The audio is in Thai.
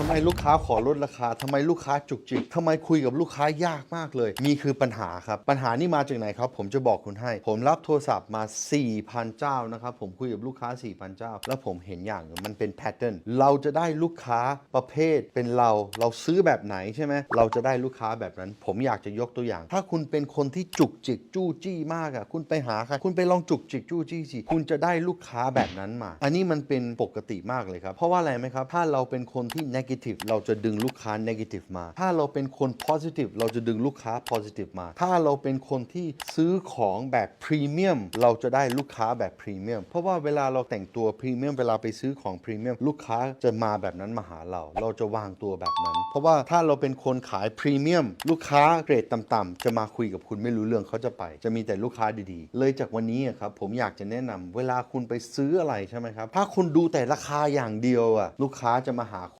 ทำไมลูกค้าขอลดราคาทำไมลูกค้าจุกจิกทำไมคุยกับลูกค้ายากมากเลยมีคือปัญหาครับ ปัญหานี่มาจากไหนครับ ผมจะบอกคุณให้ ผมรับโทรศัพท์มา 4,000 เจ้านะครับ ผมคุยกับลูกค้า 4,000 เจ้า แล้วผมเห็นอย่างหนึ่งมันเป็นแพทเทิร์นเราจะได้ลูกค้าประเภทเป็นเรา เราซื้อแบบไหนใช่ไหมเราจะได้ลูกค้าแบบนั้น ผมอยากจะยกตัวอย่าง ถ้าคุณเป็นคนที่จุกจิกจู้จี้มากอะคุณไปหาใครคุณไปลองจุกจิกจู้จี้สิคุณจะได้ลูกค้าแบบนั้นมา อันนี้มันเป็นปกติมากเลยครับเพราะว่าอะไรไหมครับถ้าเราเป็นคนที่ negative เราจะดึงลูกค้า negative มา ถ้าเราเป็นคน positive เราจะดึงลูกค้า positive มา ถ้าเราเป็นคนที่ซื้อของแบบพรีเมียมเราจะได้ลูกค้าแบบพรีเมียมเพราะว่าเวลาเราแต่งตัวพรีเมียมเวลาไปซื้อของพรีเมียมลูกค้าจะมาแบบนั้นมาหาเรา เราจะวางตัวแบบนั้น เพราะว่าถ้าเราเป็นคนขายพรีเมียมลูกค้าเกรดต่ำๆจะมาคุยกับคุณไม่รู้เรื่องเขาจะไป จะมีแต่ลูกค้าดีๆ เลยจากวันนี้ครับผมอยากจะแนะนำเวลาคุณไปซื้ออะไรใช่ไหมครับ ถ้าคุณดูแต่ราคาอย่างเดียวอะลูกค้าจะมาหา